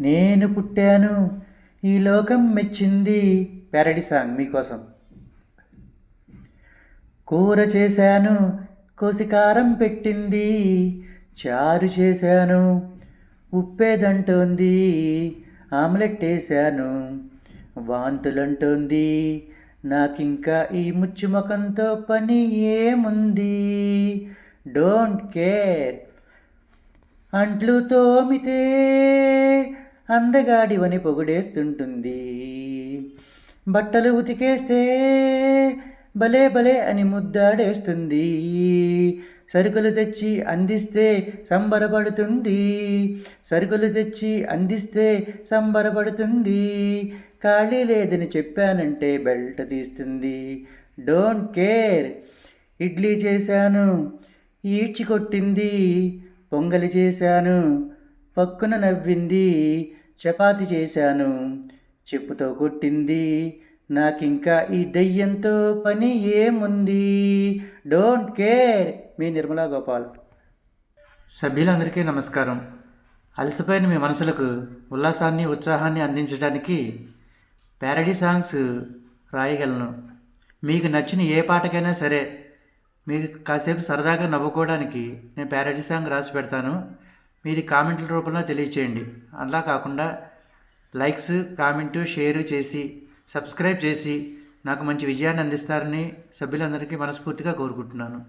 నేను పుట్టాను. ఈ లోకం మెచ్చింది ప్యారడీ సాంగ్ మీకోసం. కూర చేశాను కోసికారం పెట్టింది చారు చేశాను ఉప్పేదంటోంది ఆమ్లెట్ వేసాను వాంతులంటోంది నాకింకా ఈ ముచ్చు ముఖంతో పని ఏముంది? Don't care. అంట్లు తోమితే అందగాడివని పొగుడేస్తుంటుంది. బట్టలు ఉతికేస్తే భలే భలే అని ముద్దాడేస్తుంది. సరుకులు తెచ్చి అందిస్తే సంబరపడుతుంది. సరుకులు తెచ్చి అందిస్తే సంబరపడుతుంది. ఖాళీ లేదని చెప్పానంటే బెల్ట్ తీస్తుంది. Don't care. ఇడ్లీ చేశాను ఈడ్చి కొట్టింది పొంగలి చేశాను పక్కున నవ్వింది. చపాతి చేశాను. చెప్పుతో కొట్టింది. నాకింకా ఈ దెయ్యంతో పని ఏముంది? Don't care. మీ నిర్మలా గోపాల్. సభ్యులందరికీ నమస్కారం. అలసిపోయిన మీ మనసులకు ఉల్లాసాన్ని ఉత్సాహాన్ని అందించడానికి ప్యారడీ సాంగ్స్ రాయగలను. మీకు నచ్చిన ఏ పాటకైనా సరే మీరు కాసేపు సరదాగా నవ్వుకోవడానికి నేను ప్యారడీ సాంగ్ రాసి పెడతాను. మీరు కామెంట్ల రూపంలో తెలియచేయండి. అలా కాకుండా లైక్స్ కామెంటు షేర్ చేసి సబ్స్క్రైబ్ చేసి నాకు మంచి విజయాన్ని అందిస్తారని సభ్యులందరికీ మనస్ఫూర్తిగా కోరుకుంటున్నాను.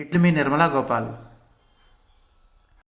ఇట్లు మీ నిర్మలా గోపాల్.